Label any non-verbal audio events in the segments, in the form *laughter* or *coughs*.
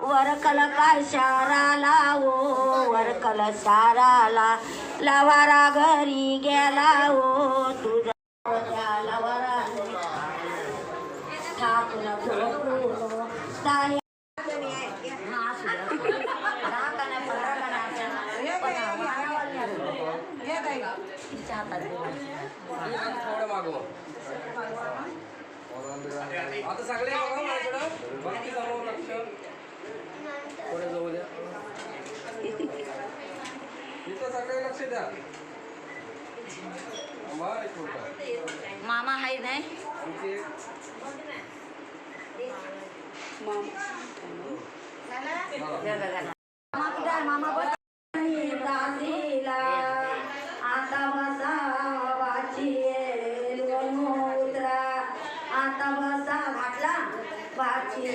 वरकल का शाराला ओ वरकल साराला. लवारा घरी गेला ओ तुझा लवारा ठाकून हातात. थोडं मागव आता सगळे बघा माझ्याकडं भक्ती समोर लक्ष थोडं जाऊ द्या इथं सगळे लक्ष द्या. मामा हाय नाही मामा कुठे? मामा बस बसा घातला वाची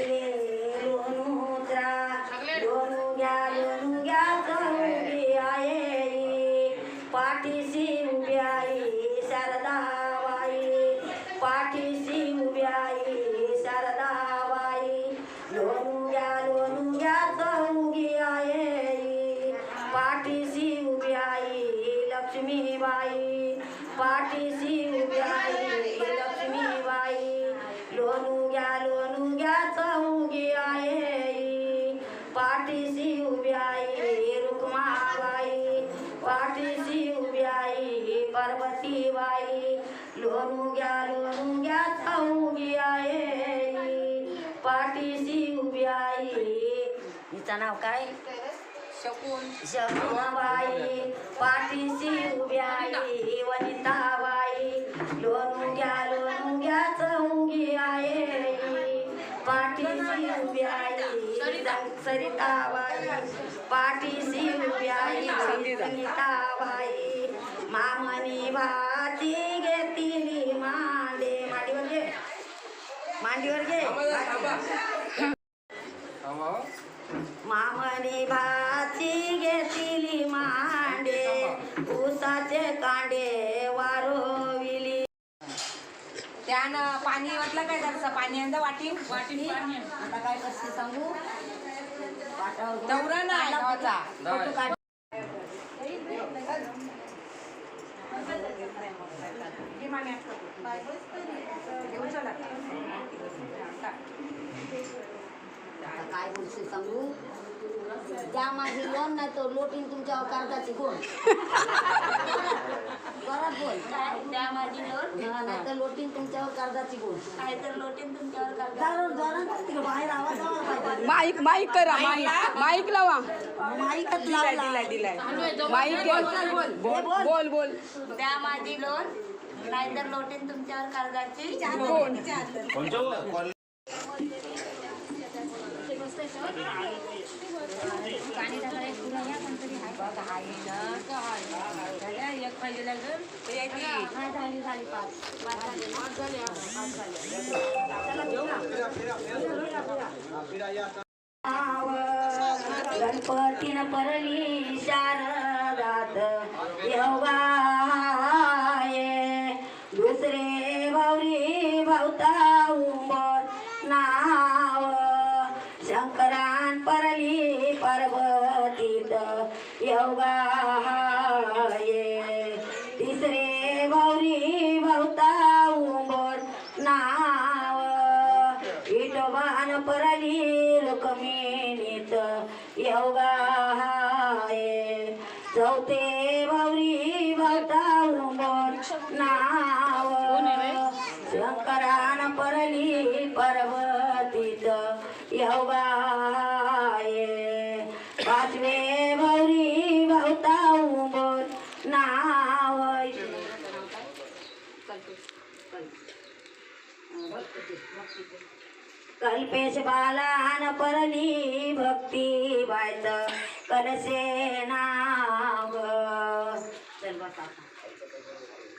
पाठीशी उभी आहे रुक्माबाई. पाठीशी उभी आहे पार्वतीबाई. लोणू घ्या लोणू घ्या चौघी आहे. पाठीशी उभी आहे हिचं नाव काय? शकून. शकुनाबाई. पाठीशी उभी आहे वनिताबाई. लोणू घ्या लोणू घ्या चौघी आहे पाठीशी उभी आहे सरिताबाई पाठीशी उभी आहे संगीताबाई मामनी भाती घेतली मांडे मांडीवर घे मांडीवर घे मामनी भाची घेतली मांडे ऊसाचे कांडे वारोविली त्यानं पाणी वाटलं काय जरासं? पाणी अंदा वाटी? वाटी आता काय कसं सांगू? दौरा नाही. गावाचा फोटो काढ. आता काय बोलशील सांगू? द्या माझी लोन नाही तर लोटीन तुमच्यावर कर्जाची कोण? परत बोल. त्या माझी लोट नाही तर लोटीन तुमच्यावर कर्जाची कोण? काय तर लोटीन तुमच्यावर तिकडे बाहेर पाहिजे माईक माईक करा माईक माईक. लावा. माईकच दिलाय लावला. दिलाय. दिलाय माईक बोल. बोल बोल द्या माझी लोन नाहीतर लोटीन तुमच्यावर कर्जाची एक पाहिजे लागेल ते झाली झाली पाच पाच गणपतीन परली शारदात. योगाये शंकरान परली पर्वतीत. योगाये पाचवे भावरी भवता उंबर नाव कल्पेश बालान परली भक्ती बायत. कलसे नाव. चल बसा. आता.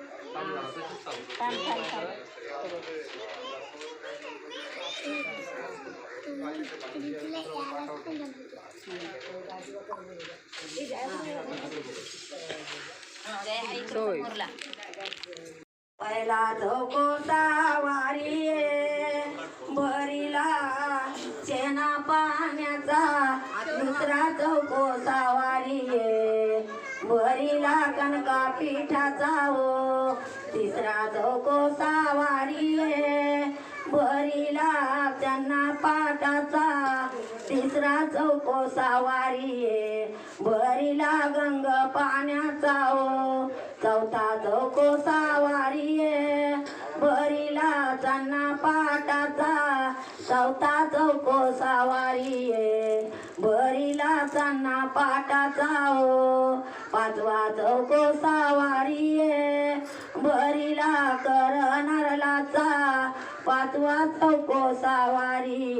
तिकडून ये जा होय पहिला धोको सावारी वरीला कणका पिठाचा हो तिसरा चौको सावारी वरीला त्यांना पाटाचा. तिसरा चौको सावारी वरीला गंग पाण्याचा हो चौथा चौको सावारी वरीला त्यांना पाटाचा. चौथा चौको सावारी भरीला चांना पाटाचा हो पाचवा चौको सावारी भरीला करणारलाचा पाचवा चौको सावारी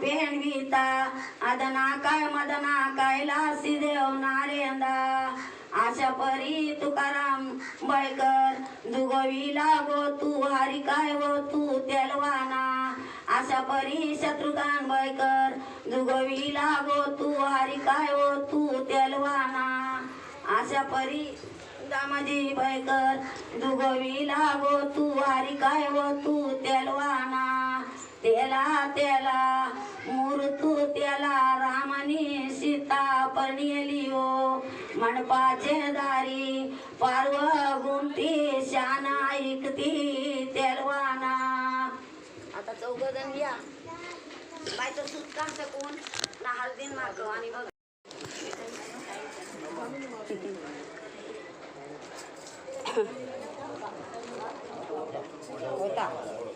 पेणवीता पेंडविता आदना काय मदना कैलासी देव नारेंदा आशा परी तुकाराम बळकर दुगवीला गो तू हरी काय गो तू तेलवाना आशा परी शत्रुघ्न बळकर दुगवीला गो तू हरी काय गो तू तेलवाना आशा परी दामाजी बळकर दुगवीला गो तू हरी काय गो तू तेलवाना तेला तेला मूर्तू त्याला रामनी सीता पर्णिली हो. मंडपाचे दारी पार्व गुमती शाना ऐकती तेलवाना. आता चौघ जण या. बायचं सूत काढतं कोण? ना हळदीन मागं आणि बघ. *coughs*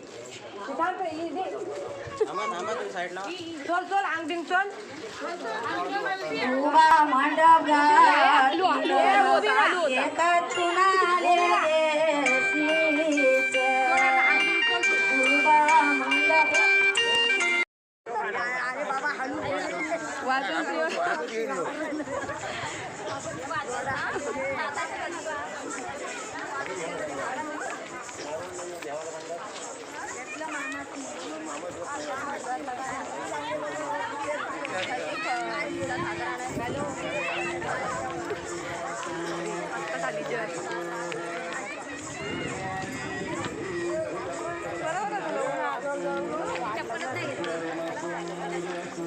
चल चल अंगठीन चल उभा मंडप आलू, आलू, आलू होता, आलू होता. एका चुनाले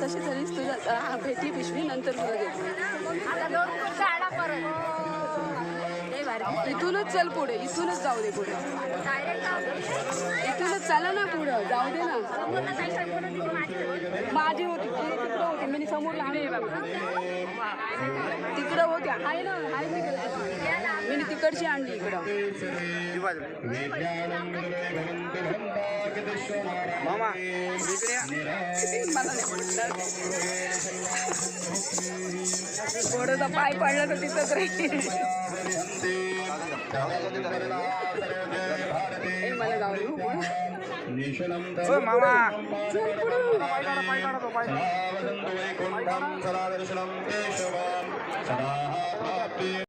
तशी तरीच तुझ्या भेटी पिशवी नंतर तुला देते. इथूनच चल पुढे इथूनच जाऊ दे पुढे. इथूनच चला ना पुढं जाऊ दे ना. माझी होती तिकडं होती मी समोर लहान तिकडं होत्या. आहे ना आहे तिकडे. मी तिकडची आणली इकडं. मामा. मला. थोडंसं पाय पडला तर तिथंच राहील. मामा चल पुढं. सदा